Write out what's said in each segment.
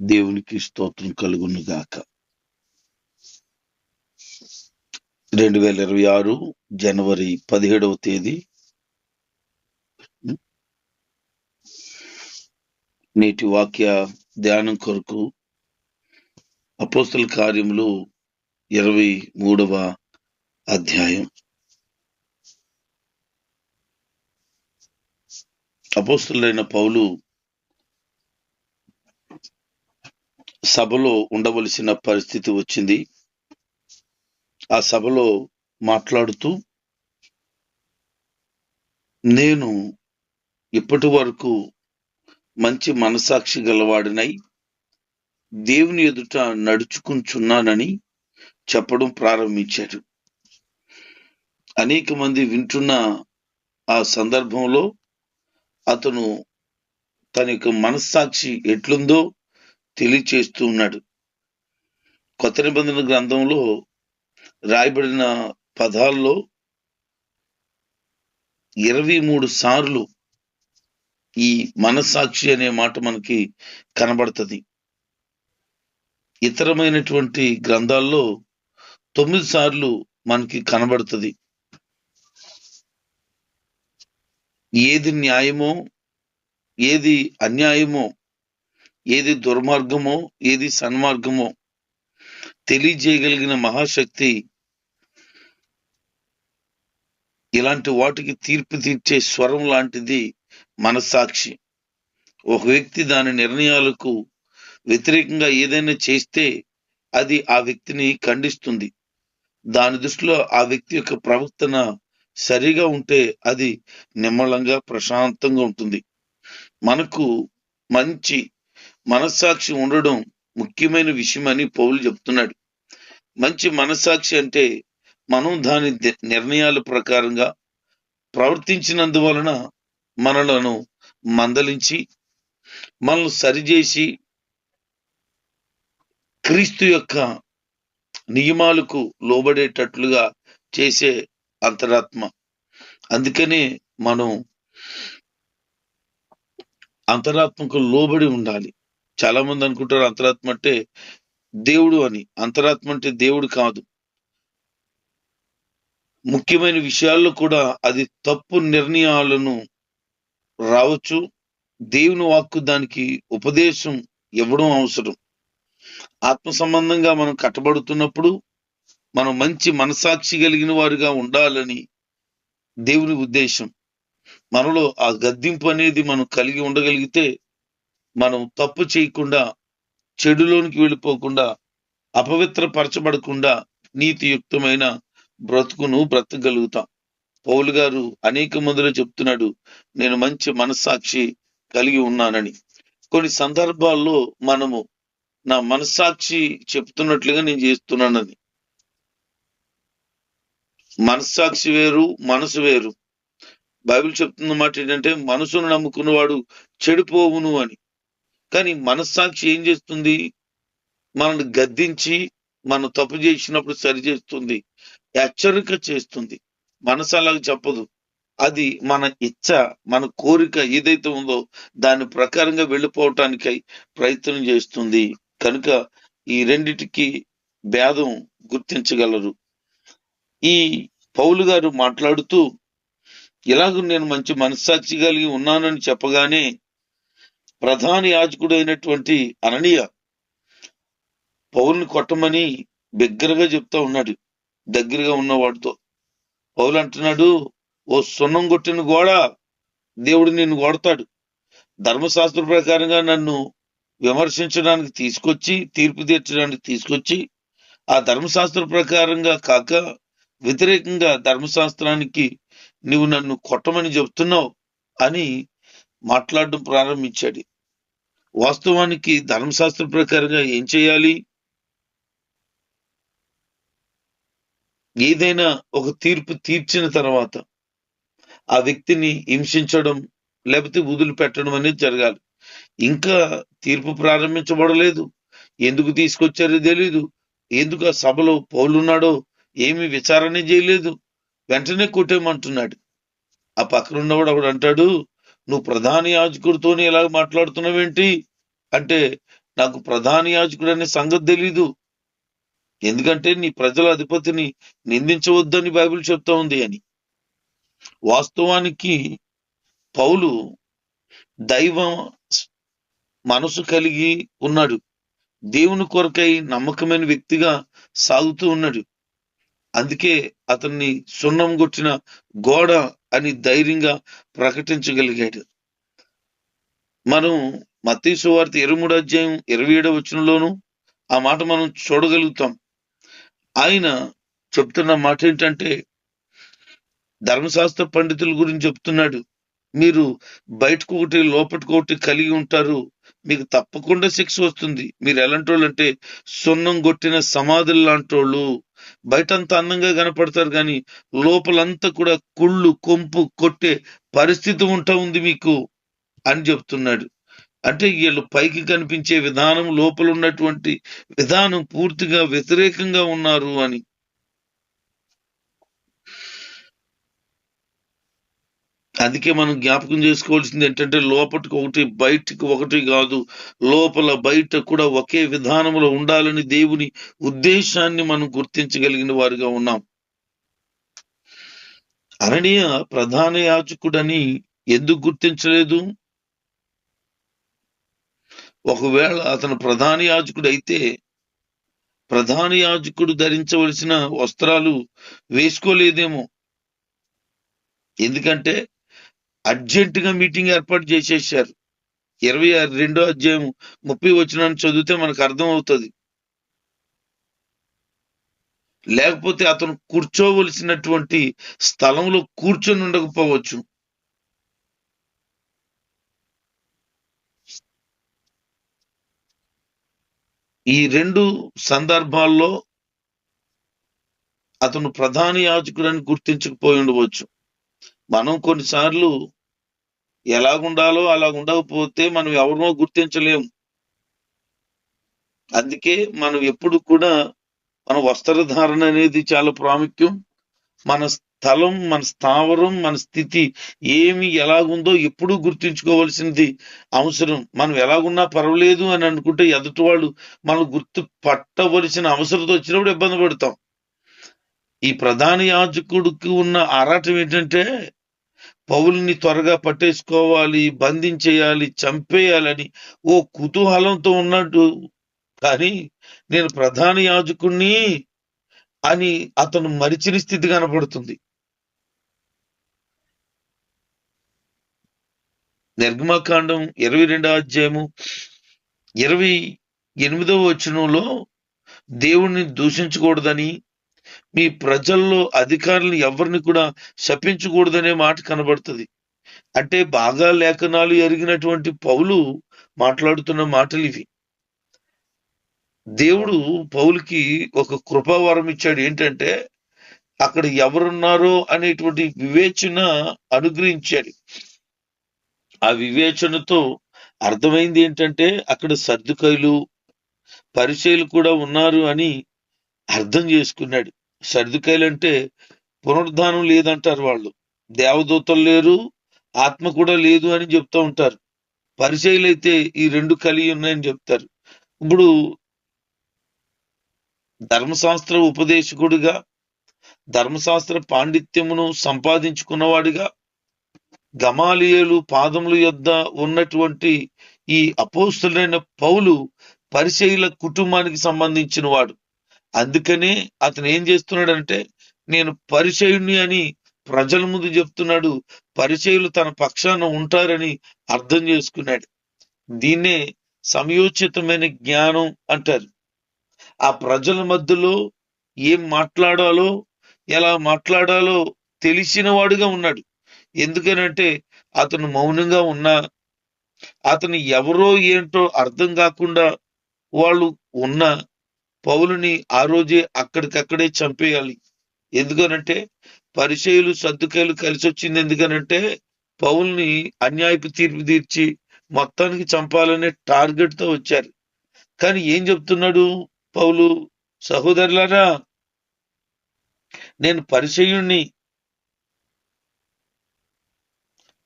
దేవునికి స్తోత్రం కలుగును గాక. రెండు వేల ఇరవై ఆరు జనవరి పదిహేడవ తేదీ. నేటి వాక్య ధ్యానం కొరకు అపోస్తల కార్యములు ఇరవై మూడవ అధ్యాయం. అపోస్తులైన పౌలు సభలో ఉండవలసిన పరిస్థితి వచ్చింది. ఆ సభలో మాట్లాడుతూ నేను ఇప్పటి వరకు మంచి మనసాక్షి గలవాడినై దేవుని ఎదుట నడుచుకుంటున్నానని చెప్పడం ప్రారంభించాడు అనేక మంది వింటున్న ఆ సందర్భంలో అతను తన యొక్క మనస్సాక్షి ఎట్లుందో తెలియచేస్తూ ఉన్నాడు. కొత్త నిబంధన గ్రంథంలో రాయబడిన పదాల్లో ఇరవై మూడు సార్లు ఈ మనస్సాక్షి అనే మాట మనకి కనబడుతుంది. ఇతరమైనటువంటి గ్రంథాల్లో తొమ్మిది సార్లు మనకి కనబడుతుంది. ఏది న్యాయమో ఏది అన్యాయమో ఏది దుర్మార్గమో ఏది సన్మార్గమో తెలియజేయగలిగిన మహాశక్తి ఇలాంటి వాటికి తీర్పు తీర్చే స్వరం లాంటిది మనస్సాక్షి. ఒక వ్యక్తి దాని నిర్ణయాలకు వ్యతిరేకంగా ఏదైనా చేస్తే అది ఆ వ్యక్తిని ఖండిస్తుంది. దాని దృష్టిలో ఆ వ్యక్తి యొక్క ప్రవర్తన సరిగా ఉంటే అది నిమ్మలంగా ప్రశాంతంగా ఉంటుంది. మనకు మంచి మనస్సాక్షి ఉండడం ముఖ్యమైన విషయం అని పౌలు చెప్తున్నాడు. మంచి మనస్సాక్షి అంటే మనం దాని నిర్ణయాల ప్రకారంగా ప్రవర్తించినందువలన మనలను మందలించి మనల్ని సరిచేసి క్రీస్తు యొక్క నియమాలకు లోబడేటట్లుగా చేసే అంతరాత్మ. అందుకనే మనం అంతరాత్మకు లోబడి ఉండాలి. చాలా మంది అనుకుంటారు అంతరాత్మ అంటే దేవుడు అని. అంతరాత్మ అంటే దేవుడు కాదు. ముఖ్యమైన విషయాల్లో కూడా అది తప్పు నిర్ణయాలను రావచ్చు. దేవుని వాక్కు దానికి ఉపదేశం ఇవ్వడం అవసరం. ఆత్మ సంబంధంగా మనం కట్టబడుతున్నప్పుడు మనం మంచి మనసాక్షి కలిగిన వారుగా ఉండాలని దేవుని ఉద్దేశం. మనలో ఆ గద్దింపు అనేది మనం కలిగి ఉండగలిగితే మనం తప్పు చేయకుండా చెడులోనికి వెళ్ళిపోకుండా అపవిత్రపరచబడకుండా నీతియుక్తమైన బ్రతుకును బ్రతకగలుగుతాం. పౌలు గారు అనేక మందిలో చెప్తున్నాడు నేను మంచి మనస్సాక్షి కలిగి ఉన్నానని. కొన్ని సందర్భాల్లో మనము నా మనస్సాక్షి చెప్తున్నట్లుగా నేను చేస్తున్నానని. మనస్సాక్షి వేరు మనసు వేరు. బైబిల్ చెప్తున్న మాట ఏంటంటే మనసును నమ్ముకున్నవాడు చెడిపోవును అని. కానీ మనస్సాక్షి ఏం చేస్తుంది? మనల్ని గద్దించి మనం తప్పు చేసినప్పుడు సరి చేస్తుంది. హెచ్చరిక చేస్తుంది. మనసు అలాగ చెప్పదు. అది మన ఇచ్చ మన కోరిక ఏదైతే ఉందో దాని ప్రకారంగా వెళ్ళిపోవటానికై ప్రయత్నం చేస్తుంది. కనుక ఈ రెండిటికి భేదం గుర్తించగలరు. ఈ పౌలు గారు మాట్లాడుతూ ఇలాగ నేను మంచి మనస్సాక్షి కలిగి ఉన్నానని చెప్పగానే ప్రధాన యాజకుడు అయినటువంటి అననీయ పౌల్ని కొట్టమని బిగ్గరగా చెప్తా ఉన్నాడు. దగ్గరగా ఉన్నవాడితో పౌలు అంటున్నాడు ఓ సున్నం కొట్టిన గోడ దేవుడు నిన్ను కొడతాడు. ధర్మశాస్త్ర ప్రకారంగా నన్ను విమర్శించడానికి తీసుకొచ్చి తీర్పు తీర్చడానికి తీసుకొచ్చి ఆ ధర్మశాస్త్ర ప్రకారంగా కాక వ్యతిరేకంగా ధర్మశాస్త్రానికి నువ్వు నన్ను కొట్టమని చెప్తున్నావు అని మాట్లాడడం ప్రారంభించాడు. వాస్తవానికి ధర్మశాస్త్ర ప్రకారంగా ఏం చేయాలి? ఏదైనా ఒక తీర్పు తీర్చిన తర్వాత ఆ వ్యక్తిని హింసించడం లేకపోతే వదిలిపెట్టడం అనేది జరగాలి. ఇంకా తీర్పు ప్రారంభించబడలేదు. ఎందుకు తీసుకొచ్చారో తెలీదు. ఎందుకు ఆ సభలో పౌలున్నాడో ఏమి విచారణ చేయలేదు. వెంటనే కొట్టేమంటున్నాడు ఆ పక్కన ఉన్నవాడు ఒకడు అంటాడు నువ్వు ప్రధాన యాజకుడితోనే ఇలా మాట్లాడుతున్నావేంటి? అంటే నాకు ప్రధాన యాజకుడు అనే సంగతి తెలీదు. ఎందుకంటే నీ ప్రజల అధిపతిని నిందించవద్దని బైబిల్ చెప్తా ఉంది అని. వాస్తవానికి పౌలు దైవ మనసు కలిగి ఉన్నాడు. దేవుని కొరకై నమ్మకమైన వ్యక్తిగా సాగుతూ ఉన్నాడు. అందుకే అతన్ని సున్నం కొట్టిన గోడ అని ధైర్యంగా ప్రకటించగలిగాడు. మనం మతీసు వార్త ఇరవై మూడు అధ్యాయం ఇరవై ఏడవ వచనంలోనూ ఆ మాట మనం చూడగలుగుతాం. ఆయన చెప్తున్న మాట ఏంటంటే ధర్మశాస్త్ర పండితుల గురించి చెప్తున్నాడు. మీరు బయటకు ఒకటి లోపటికి ఒకటి కలిగి ఉంటారు. మీకు తప్పకుండా శిక్ష వస్తుంది. మీరు ఎలాంటి వాళ్ళు అంటే సున్నం కొట్టిన సమాధులు లాంటి వాళ్ళు బయటంతా అందంగా కనపడతారు కానీ లోపలంతా కూడా కుళ్ళు కొంపు కొట్టే పరిస్థితి ఉంటా ఉంది మీకు అని చెప్తున్నాడు. అంటే వీళ్ళు పైకి కనిపించే విధానం లోపల ఉన్నటువంటి విధానం పూర్తిగా వ్యతిరేకంగా ఉన్నారు అని. అందుకే మనం జ్ఞాపకం చేసుకోవాల్సింది ఏంటంటే లోపటికి ఒకటి బయటికి ఒకటి కాదు. లోపల బయట కూడా ఒకే విధానంలో ఉండాలని దేవుని ఉద్దేశాన్ని మనం గుర్తించగలిగిన వారిగా ఉన్నాం. అననీయ ప్రధాన యాజకుడని ఎందుకు గుర్తించలేదు? ఒకవేళ అతను ప్రధాన యాజకుడు అయితే ప్రధాన యాజకుడు ధరించవలసిన వస్త్రాలు వేసుకోలేదేమో. ఎందుకంటే అర్జెంటుగా మీటింగ్ ఏర్పాటు చేసేసారు ఇరవై ఆరు రెండో అధ్యాయం ముప్పై వచ్చిన చదివితే మనకు అర్థం అవుతుంది లేకపోతే అతను కూర్చోవలసినటువంటి స్థలంలో కూర్చొని ఉండకపోవచ్చు. ఈ రెండు సందర్భాల్లో అతను ప్రధాన యాజకుడని గుర్తించకపోయి ఉండవచ్చు. మనం కొన్నిసార్లు ఎలాగుండాలో అలా ఉండకపోతే మనం ఎవరినో గుర్తించలేము అందుకే మనం ఎప్పుడు కూడా మన వస్త్రధారణ అనేది చాలా ప్రాముఖ్యం. మన స్థలం మన స్థావరం మన స్థితి ఏమి ఎలాగుందో ఎప్పుడూ గుర్తించుకోవాల్సింది అవసరం. మనం ఎలాగున్నా పర్వాలేదు అని అనుకుంటే ఎదుటి వాళ్ళు మనం గుర్తు పట్టవలసిన అవసరం వచ్చినప్పుడు ఇబ్బంది పడతాం. ఈ ప్రధాన యాజకుడికి ఉన్న ఆరాటం ఏంటంటే పౌల్ని త్వరగా పట్టేసుకోవాలి బంధించేయాలి చంపేయాలని ఓ కుతూహలంతో ఉన్నట్టు కానీ నేను ప్రధాన యాజకుణ్ణి అని అతను మరిచిన స్థితి కనపడుతుంది నిర్గమాకాండం ఇరవై రెండో అధ్యాయము ఇరవై ఎనిమిదవ వచనంలో దేవుణ్ణి దూషించకూడదని మీ ప్రజల్లో అధికారులను ఎవరిని కూడా శపించకూడదనే మాట కనబడుతుంది. అంటే బాగా లేఖనాలు ఎరిగినటువంటి పౌలు మాట్లాడుతున్న మాటలు ఇవి. దేవుడు పౌలుకి ఒక కృపావరం ఇచ్చాడు. ఏంటంటే అక్కడ ఎవరున్నారో అనేటువంటి వివేచన అనుగ్రహించాడు. ఆ వివేచనతో అర్థమైంది ఏంటంటే అక్కడ సర్దుకాయలు పరిచయలు కూడా ఉన్నారు అని అర్థం చేసుకున్నాడు. సర్దుకాయలు అంటే పునరుద్ధానం లేదంటారు వాళ్ళు. దేవదూతలు లేరు ఆత్మ కూడా లేదు అని చెప్తూ ఉంటారు. పరిచయలు అయితే ఈ రెండు కలిగి ఉన్నాయని చెప్తారు. ఇప్పుడు ధర్మశాస్త్ర ఉపదేశకుడిగా ధర్మశాస్త్ర పాండిత్యమును సంపాదించుకున్నవాడిగా గమాలియలు పాదముల యొద్ద ఉన్నటువంటి ఈ అపోస్తులైన పౌలు పరిచయుల కుటుంబానికి సంబంధించిన వాడు అందుకనే అతను ఏం చేస్తున్నాడంటే నేను పరిచయుణ్ణి అని ప్రజల ముందు చెప్తున్నాడు పరిచయులు తన పక్షాన ఉంటారని అర్థం చేసుకున్నాడు. దీన్నే సమయోచితమైన జ్ఞానం అంటారు. ఆ ప్రజల మధ్యలో ఏం మాట్లాడాలో ఎలా మాట్లాడాలో తెలిసిన వాడుగా ఉన్నాడు. ఎందుకనంటే అతను మౌనంగా ఉన్నా అతను ఎవరో ఏంటో అర్థం కాకుండా వాళ్ళు ఉన్న పౌలుని ఆ రోజే అక్కడికక్కడే చంపేయాలి. ఎందుకనంటే పరిచయులు సర్దుకాయలు కలిసి వచ్చింది ఎందుకనంటే పౌల్ని అన్యాయపు తీర్పు తీర్చి మొత్తానికి చంపాలనే టార్గెట్తో వచ్చారు. కానీ ఏం చెప్తున్నాడు పౌలు? సహోదరులారా నేను పరిచయుణ్ణి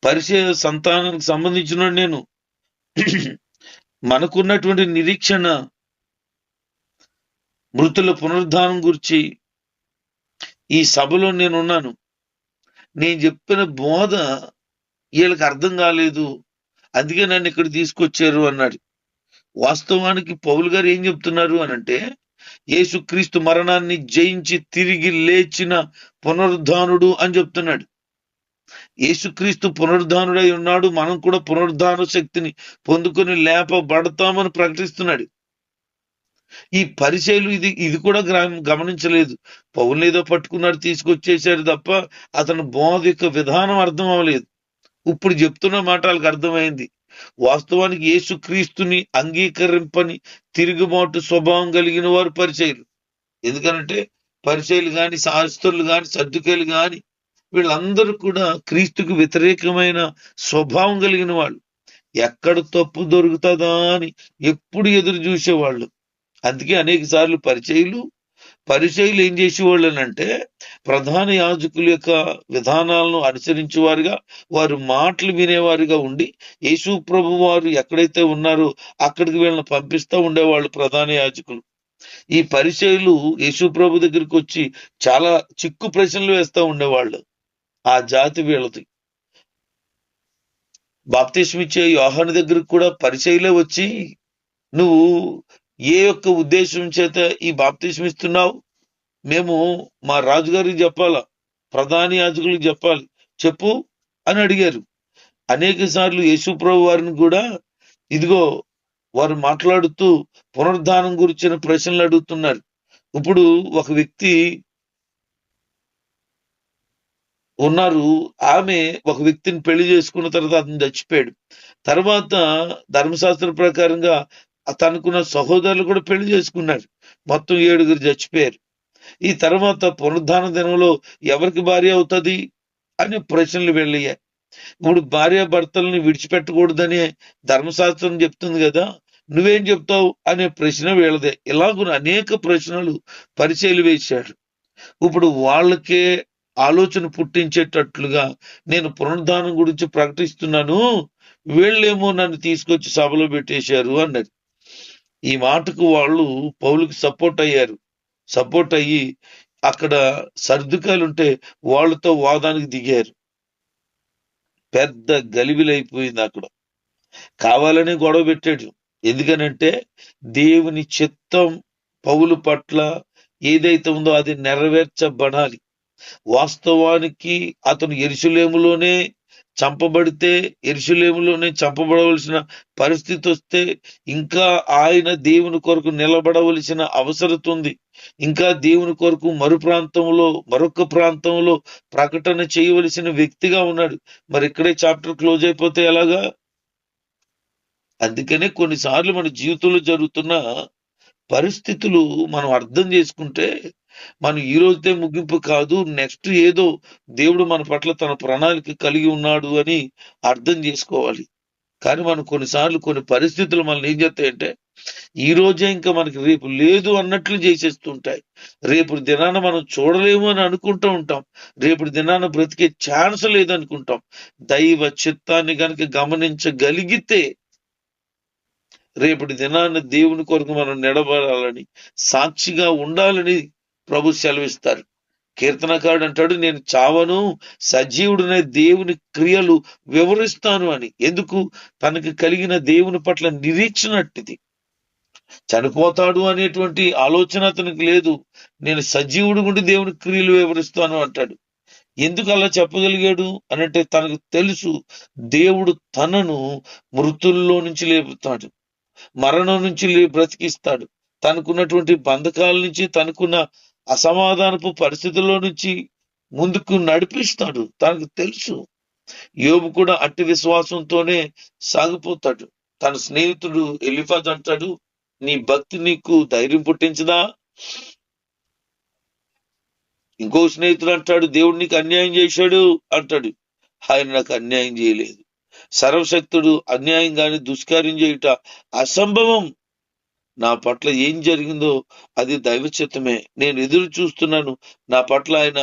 పరిచయ సంతానానికి సంబంధించిన నేను. మనకున్నటువంటి నిరీక్షణ మృతుల పునరుద్ధానం గురించి ఈ సభలో నేనున్నాను. నేను చెప్పిన బోధ వీళ్ళకి అర్థం కాలేదు. అందుకే నన్ను ఇక్కడ తీసుకొచ్చారు అన్నాడు. వాస్తవానికి పౌలు గారు ఏం చెప్తున్నారు అని అంటే యేసుక్రీస్తు మరణాన్ని జయించి తిరిగి లేచిన పునరుద్ధానుడు అని చెప్తున్నాడు. యేసుక్రీస్తు పునరుద్ధానుడై ఉన్నాడు. మనం కూడా పునరుద్ధాన శక్తిని పొందుకొని లేపబడతామని ప్రకటిస్తున్నాడు. ఈ పరిచయలు ఇది ఇది కూడా గమనించలేదు. పౌలు ఏదో పట్టుకున్నాడు తీసుకొచ్చేసారు తప్ప అతను బోధ యొక్క విధానం అర్థం అవ్వలేదు. ఇప్పుడు చెప్తున్న మాట వాళ్ళకి అర్థమైంది. వాస్తవానికి యేసుక్రీస్తుని అంగీకరింపని తిరుగుబాటు స్వభావం కలిగిన వారు పరిచయలు. ఎందుకనంటే పరిచయలు కాని శాస్త్రులు కాని సర్దుకేలు కాని వీళ్ళందరూ కూడా క్రీస్తుకు వ్యతిరేకమైన స్వభావం కలిగిన వాళ్ళు. ఎక్కడ తప్పు దొరుకుతుందా అని ఎప్పుడు ఎదురు చూసేవాళ్ళు. అందుకే అనేక సార్లు పరిచయులు పరిచయులు ఏం చేసేవాళ్ళు అంటే ప్రధాన యాజకుల యొక్క విధానాలను అనుసరించేవారుగా వారు మాటలు వినేవారుగా ఉండి యేసు ప్రభు వారు ఎక్కడైతే ఉన్నారో అక్కడికి వీళ్ళని పంపిస్తూ ఉండేవాళ్ళు ప్రధాన యాజకులు. ఈ పరిచయులు యేసు ప్రభు దగ్గరికి వచ్చి చాలా చిక్కు ప్రశ్నలు వేస్తూ ఉండేవాళ్ళు ఆ జాతి వీళ్ళది. బాప్తిష్మిచ్చే యోహాను దగ్గరికి కూడా పరిచయలే వచ్చి నువ్వు ఏ యొక్క ఉద్దేశం చేత ఈ బాప్తిస్మ ఇస్తున్నావు? మేము మా రాజుగారికి చెప్పాలా ప్రధాని యాజకులకు చెప్పాలి. చెప్పు అని అడిగారు. అనేక సార్లు యేసుప్రభు వారిని కూడా ఇదిగో వారు మాట్లాడుతూ పునరుద్ధానం గురించిన ప్రశ్నలు అడుగుతున్నారు. ఇప్పుడు ఒక వ్యక్తి ఉన్నారు. ఆమె ఒక వ్యక్తిని పెళ్ళి చేసుకున్న తర్వాత అతను చచ్చిపోయాడు. తర్వాత ధర్మశాస్త్ర ప్రకారంగా తనకున్న సహోదరులు కూడా పెళ్ళి చేసుకున్నారు. మొత్తం ఏడుగురు చచ్చిపోయారు. ఈ తర్వాత పునరుద్ధాన దినంలో ఎవరికి భార్య అవుతుంది అని ప్రశ్నలు వెళ్ళయ్యాయి. ఇప్పుడు భార్య భర్తలను విడిచిపెట్టకూడదనే ధర్మశాస్త్రం చెప్తుంది కదా నువ్వేం చెప్తావు అనే ప్రశ్న వీళ్ళదే. ఇలాగున అనేక ప్రశ్నలు పరిచయలు వేశాడు. ఇప్పుడు వాళ్ళకే ఆలోచన పుట్టించేటట్లుగా నేను పునరుద్ధానం గురించి ప్రకటిస్తున్నాను వీళ్ళేమో నన్ను తీసుకొచ్చి సభలో పెట్టేశారు అన్నది. ఈ మాటకు వాళ్ళు పౌలుకి సపోర్ట్ అయ్యారు. సపోర్ట్ అయ్యి అక్కడ సర్దుకాయలు ఉంటే వాళ్ళతో వాదానికి దిగారు. పెద్ద గలిబిలైపోయింది అక్కడ. కావాలని గొడవ పెట్టాడు. ఎందుకనంటే దేవుని చిత్తం పౌలు పట్ల ఏదైతే ఉందో అది నెరవేర్చబడాలి. వాస్తవానికి అతను ఎరుసలేములోనే చంపబడితే ఎరుసలేములోనే చంపబడవలసిన పరిస్థితి వస్తే ఇంకా ఆయన దేవుని కొరకు నిలబడవలసిన అవసరత ఉంది. ఇంకా దేవుని కొరకు మరు ప్రాంతంలో మరొక ప్రాంతంలో ప్రకటన చేయవలసిన వ్యక్తిగా ఉన్నాడు. మరి ఇక్కడే చాప్టర్ క్లోజ్ అయిపోతే ఎలాగా? అందుకనే కొన్నిసార్లు మన జీవితంలో జరుగుతున్న పరిస్థితులు మనం అర్థం చేసుకుంటే మనం ఈ రోజుతే ముగింపు కాదు నెక్స్ట్ ఏదో దేవుడు మన పట్ల తన ప్రణాళిక కలిగి ఉన్నాడు అని అర్థం చేసుకోవాలి. కానీ మనం కొన్నిసార్లు కొన్ని పరిస్థితులు మనల్ని ఏం చేస్తాయంటే ఈ రోజే ఇంకా మనకి రేపు లేదు అన్నట్లు చేసేస్తుంటాయి. రేపు దినాన మనం చూడలేము అని అనుకుంటూ ఉంటాం. రేపు దినాన బ్రతికే ఛాన్స్ లేదనుకుంటాం దైవ చిత్తాన్ని గనుక గమనించగలిగితే రేపటి దినాన దేవుని కొరకు మనం నిలబడాలని సాక్షిగా ఉండాలని ప్రభు సెలవిస్తారు. కీర్తనకారుడు అంటాడు నేను చావను సజీవుడనే దేవుని క్రియలు వివరిస్తాను అని. ఎందుకు? తనకు కలిగిన దేవుని పట్ల నిరీక్షనట్టిది చనిపోతాడు అనేటువంటి ఆలోచన అతనికి లేదు. నేను సజీవుడు గుండి దేవుని క్రియలు వివరిస్తాను అంటాడు. ఎందుకు అలా చెప్పగలిగాడు? అనంటే తనకు తెలుసు దేవుడు తనను మృతుల్లో నుంచి లేపుతాడు. మరణం నుంచి బ్రతికిస్తాడు. తనకున్నటువంటి బంధకాల నుంచి తనకున్న అసమాధానపు పరిస్థితుల్లో నుంచి ముందుకు నడిపిస్తాడు. తనకు తెలుసు. యోబు కూడా అట్టి విశ్వాసంతోనే సాగిపోతాడు. తన స్నేహితుడు ఎలిఫాజ్ అంటాడు నీ భక్తి నీకు ధైర్యం పుట్టించదా? ఇంకో స్నేహితుడు అంటాడు దేవుడు నీకు అన్యాయం చేశాడు అంటాడు. ఆయన నాకు అన్యాయం చేయలేదు. సర్వశక్తుడు అన్యాయం గాని దుష్కార్యం చేయుట అసంభవం. నా పట్ల ఏం జరిగిందో అది దైవ చిత్తమే నేను ఎదురు చూస్తున్నాను. నా పట్ల ఆయన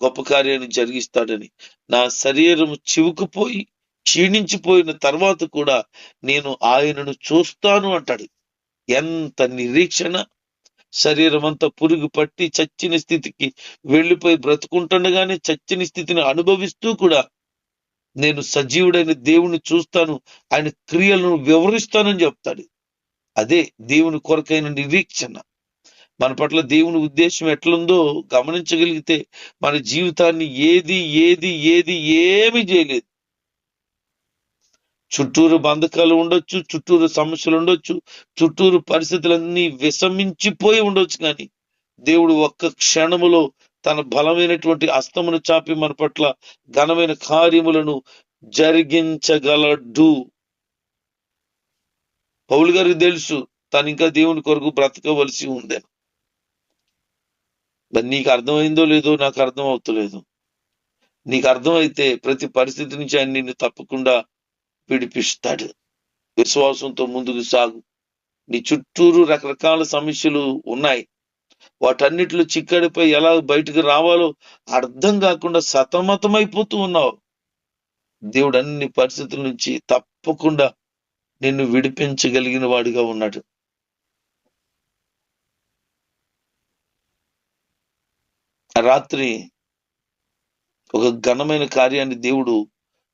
గొప్ప కార్యాన్ని జరిగిస్తాడని. నా శరీరం చివుకుపోయి క్షీణించిపోయిన తర్వాత కూడా నేను ఆయనను చూస్తాను అంటాడు. ఎంత నిరీక్షణ! శరీరం అంతా పురుగు పట్టి చచ్చిన స్థితికి వెళ్ళిపోయి బ్రతుకుంటుండగానే చచ్చిన స్థితిని అనుభవిస్తూ కూడా నేను సజీవుడైన దేవుని చూస్తాను. ఆయన క్రియలను వివరిస్తానని చెప్తాడు. అదే దేవుని కొరకైన నిరీక్షణ. మన పట్ల దేవుని ఉద్దేశం ఎట్లుందో గమనించగలిగితే మన జీవితాన్ని ఏది ఏది ఏది ఏమి చేయలేదు. చుట్టూరు బంధకాలు ఉండొచ్చు చుట్టూరు సమస్యలు ఉండొచ్చు చుట్టూరు పరిస్థితులన్నీ విషమించిపోయి ఉండొచ్చు కానీ దేవుడు ఒక్క క్షణములో తన బలమైనటువంటి అస్తమును చాపి మన పట్ల ఘనమైన కార్యములను జరిగించగలడు. పౌలు గారికి తెలుసు తను ఇంకా దేవుని కొరకు బ్రతకవలసి ఉందని మరి నీకు అర్థమైందో లేదో నాకు అర్థం అవుతలేదు. నీకు అర్థమైతే ప్రతి పరిస్థితి నుంచి ఆయన నిన్ను తప్పకుండా విడిపిస్తాడు. విశ్వాసంతో ముందుకు సాగు. నీ చుట్టూరు రకరకాల సమస్యలు ఉన్నాయి. వాటన్నిటిలో చిక్కడిపై ఎలా బయటకు రావాలో అర్థం కాకుండా సతమతమైపోతూ ఉన్నావు. దేవుడు అన్ని పరిస్థితుల నుంచి తప్పకుండా నిన్ను విడిపించగలిగిన వాడిగా ఉన్నాడు. ఆ రాత్రి ఒక ఘనమైన కార్యాన్ని దేవుడు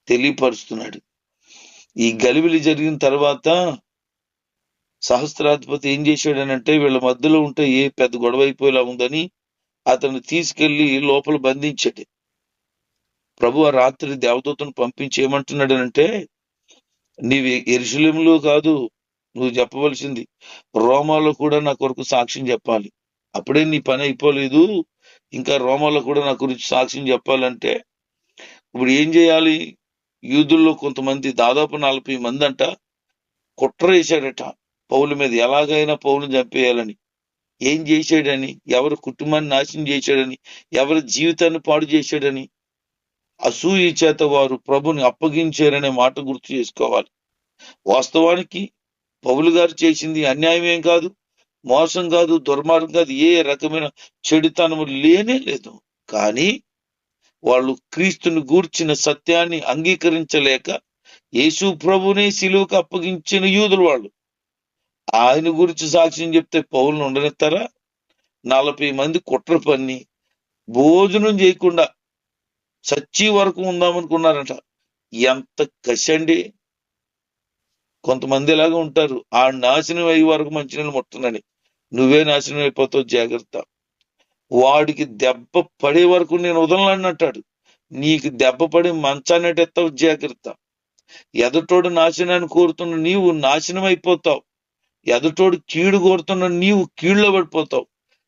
తెలియపరుస్తున్నాడు. ఈ గలిబిలి జరిగిన తర్వాత సహస్రాధిపతి ఏం చేశాడనంటే వీళ్ళ మధ్యలో ఉంటే ఏ పెద్ద గొడవ అయిపోయేలా ఉందని అతను తీసుకెళ్ళి లోపల బంధించాడు. ప్రభు ఆ రాత్రి దేవదూతను పంపించి ఏమంటున్నాడనంటే నీవు ఎరుశలంలో కాదు నువ్వు చెప్పవలసింది. రోమాలో కూడా నా కొరకు సాక్ష్యం చెప్పాలి. అప్పుడే నీ పని అయిపోలేదు. ఇంకా రోమాలో కూడా నా గురించి సాక్ష్యం చెప్పాలంటే ఇప్పుడు ఏం చేయాలి? యూదుల్లో కొంతమంది దాదాపు నలభై మంది అంట కుట్ర వేశాడట పౌల మీద. ఎలాగైనా పౌలను చంపేయాలని. ఏం చేశాడని? ఎవరి కుటుంబాన్ని నాశనం చేశాడని? ఎవరి జీవితాన్ని పాడు చేశాడని? అసూయ చేత వారు ప్రభుని అప్పగించారనే మాట గుర్తు చేసుకోవాలి. వాస్తవానికి పౌలు గారు చేసింది అన్యాయం ఏం కాదు మోసం కాదు దుర్మార్గం కాదు ఏ రకమైన చెడుతనము లేనే లేదు. కానీ వాళ్ళు క్రీస్తుని గూర్చిన సత్యాన్ని అంగీకరించలేక యేసు ప్రభునే సిలువకు అప్పగించిన యూదులు వాళ్ళు. ఆయన గురించి సాక్ష్యం చెప్తే పౌలను ఉండనిస్తారా? నలభై మంది కుట్ర పన్ని భోజనం చేయకుండా చచ్చి వరకు ఉందామనుకున్నారంట. ఎంత కసండి. కొంతమంది ఇలాగే ఉంటారు. ఆ నాశనం అయ్యే వరకు మంచినీళ్ళు ముట్టనని నువ్వే నాశనం అయిపోతావు జాగ్రత్త. వాడికి దెబ్బ పడే వరకు నేను వదలనంటాడు. నీకు దెబ్బ పడి మంచానట్టేస్తావు జాగ్రత్త. ఎదుటోడు నాశనాన్ని కోరుతున్న నీవు నాశనం అయిపోతావు ఎదుటోడు కీడు కోరుతున్న నీవు కీళ్ళలో పడిపోతావు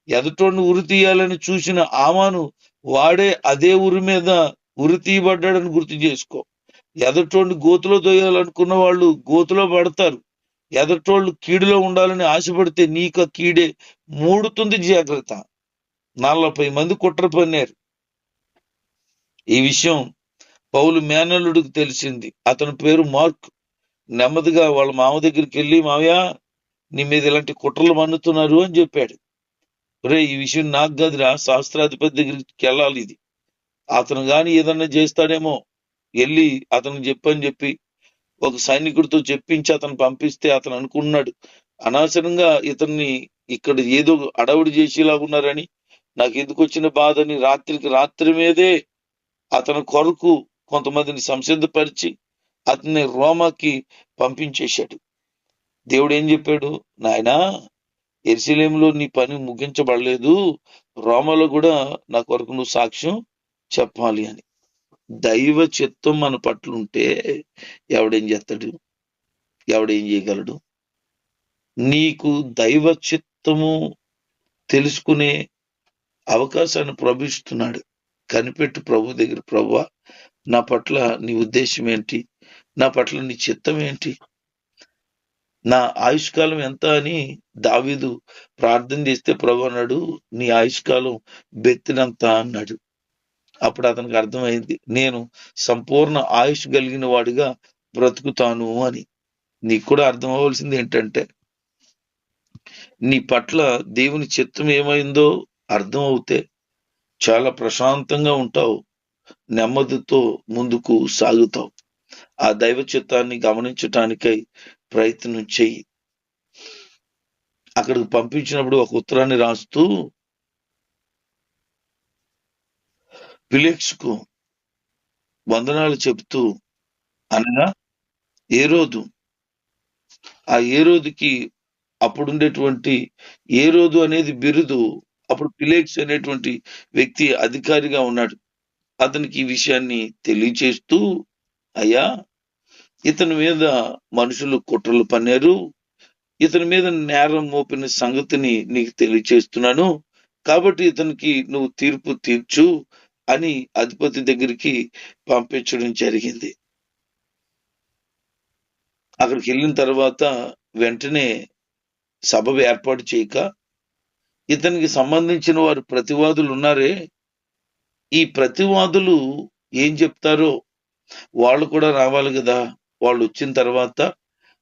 ఎదుటోడిని ఉరి తీయాలని చూసిన ఆమాను వాడే అదే ఉరి మీద ఉరి తీయబడ్డాడని గుర్తు చేసుకో. ఎదటోళ్ళు గోతులో తోయాలనుకున్న వాళ్ళు గోతులో పడతారు. ఎదటోళ్ళు కీడులో ఉండాలని ఆశపడితే నీకు ఆ కీడే మూడుతుంది జాగ్రత్త. నలభై మంది కుట్ర పన్నారు. ఈ విషయం పౌలు మేనల్లుడికి తెలిసింది. అతని పేరు మార్క్. నెమ్మదిగా వాళ్ళ మామ దగ్గరికి వెళ్ళి మావయ్య నీ మీద ఇలాంటి కుట్రలు మన్నుతున్నారు అని చెప్పాడు. రే ఈ విషయం నాకు గదిరా శాస్త్రాధిపతి దగ్గరికి వెళ్ళాలి ఇది. అతను గాని ఏదన్నా చేస్తాడేమో. వెళ్ళి అతను చెప్పని చెప్పి ఒక సైనికుడితో చెప్పించి అతను పంపిస్తే అతను అనుకున్నాడు. అనవసరంగా ఇతన్ని ఇక్కడ ఏదో అడవుడు చేసేలా ఉన్నారని నాకు ఎందుకు వచ్చిన బాధని రాత్రికి రాత్రి మీదే అతని కొరకు కొంతమందిని సంసిద్ధపరిచి అతన్ని రోమాకి పంపించేశాడు. దేవుడు ఏం చెప్పాడు? నాయనా ఎరుసలేంలో నీ పని ముగించబడలేదు. రోమలో కూడా నా కొరకు నువ్వు సాక్ష్యం చెప్పాలి అని. దైవ చిత్తం మన పట్ల ఉంటే ఎవడేం చేస్తాడు? ఎవడేం చేయగలడు? నీకు దైవ చిత్తము తెలుసుకునే అవకాశాన్ని ప్రభుస్తున్నాడు కనిపెట్టు ప్రభు దగ్గర ప్రభు నా పట్ల నీ ఉద్దేశం ఏంటి? నా పట్ల నీ చిత్తం ఏంటి? నా ఆయుష్కాలం ఎంత అని దావీదు ప్రార్థన చేస్తే ప్రభు అన్నాడు నీ ఆయుష్కాలం బెత్తినంత అన్నాడు. అప్పుడు అతనికి అర్థమైంది నేను సంపూర్ణ ఆయుష్ కలిగిన వాడిగా బ్రతుకుతాను అని. నీకు కూడా అర్థం అవ్వాల్సింది ఏంటంటే నీ పట్ల దేవుని చిత్తం ఏమైందో అర్థం అవుతే చాలా ప్రశాంతంగా ఉంటావు నెమ్మదితో ముందుకు సాగుతావు. ఆ దైవ చిత్తాన్ని గమనించటానికై ప్రయత్నం చెయ్యి. అక్కడికి పంపించినప్పుడు ఒక ఉత్తరాన్ని రాస్తూ పిలేక్స్కు వందనాలు చెప్తూ అనగా ఏ రోజు ఆ ఏ రోజుకి అప్పుడుండేటువంటి ఏ రోజు అనేది బిరుదు. అప్పుడు ఫిలేక్స్ అనేటువంటి వ్యక్తి అధికారిగా ఉన్నాడు. అతనికి ఈ విషయాన్ని తెలియచేస్తూ అయ్యా ఇతని మీద మనుషులు కుట్రలు పన్నారు. ఇతని మీద నేరం మోపిన సంగతిని నీకు తెలియచేస్తున్నాను. కాబట్టి ఇతనికి నువ్వు తీర్పు తీర్చు అని అధిపతి దగ్గరికి పంపించడం జరిగింది. అక్కడికి వెళ్ళిన తర్వాత వెంటనే సభ ఏర్పాటు చేయక ఇతనికి సంబంధించిన వారు ప్రతివాదులు ఉన్నారే. ఈ ప్రతివాదులు ఏం చెప్తారో వాళ్ళు కూడా రావాలి కదా. వాళ్ళు వచ్చిన తర్వాత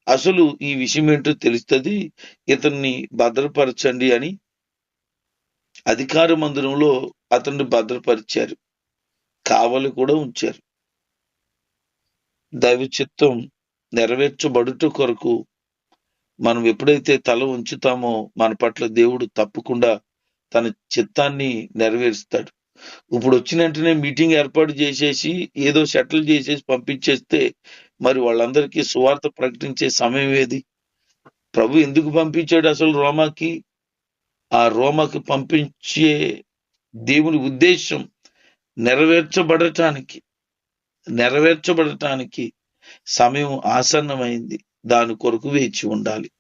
అసలు ఈ విషయం ఏంటో తెలుస్తుంది ఇతన్ని భద్రపరచండి అని అధికార మందిరంలో అతన్ని భద్రపరిచారు. కావలి కూడా ఉంచారు. దైవ చిత్తం నెరవేర్చబడుట కొరకు మనం ఎప్పుడైతే తల ఉంచుతామో మన పట్ల దేవుడు తప్పకుండా తన చిత్తాన్ని నెరవేరుస్తాడు. ఇప్పుడు వచ్చిన వెంటనే మీటింగ్ ఏర్పాటు చేసేసి ఏదో సెటిల్ చేసేసి పంపించేస్తే మరి వాళ్ళందరికీ సువార్త ప్రకటించే సమయం ఏది? ప్రభు ఎందుకు పంపించాడు అసలు రోమాకి? ఆ రోమాకి పంపించే దేవుని ఉద్దేశం నెరవేర్చబడటానికి నెరవేర్చబడటానికి సమయం ఆసన్నమైంది. దాని కొరకు వేచి ఉండాలి.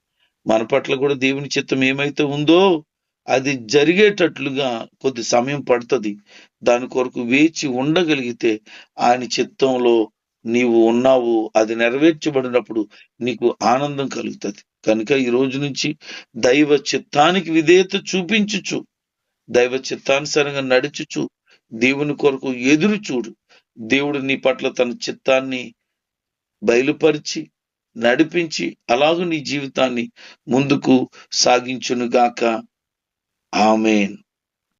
మన పట్ల కూడా దేవుని చిత్తం ఏమైతే ఉందో అది జరిగేటట్లుగా కొద్ది సమయం పడుతుంది. దాని కొరకు వేచి ఉండగలిగితే ఆయన చిత్తంలో నీవు ఉన్నావు అది నెరవేర్చబడినప్పుడు నీకు ఆనందం కలుగుతుంది. కనుక ఈ రోజు నుంచి దైవ చిత్తానికి విధేయత చూపించుచు దైవ చిత్తానుసారంగా నడుచుచు దేవుని కొరకు ఎదురు చూడు. దేవుడు నీ పట్ల తన చిత్తాన్ని బయలుపరిచి నడిపించి అలాగూ నీ జీవితాన్ని ముందుకు సాగించునుగాక. ఆమెన్.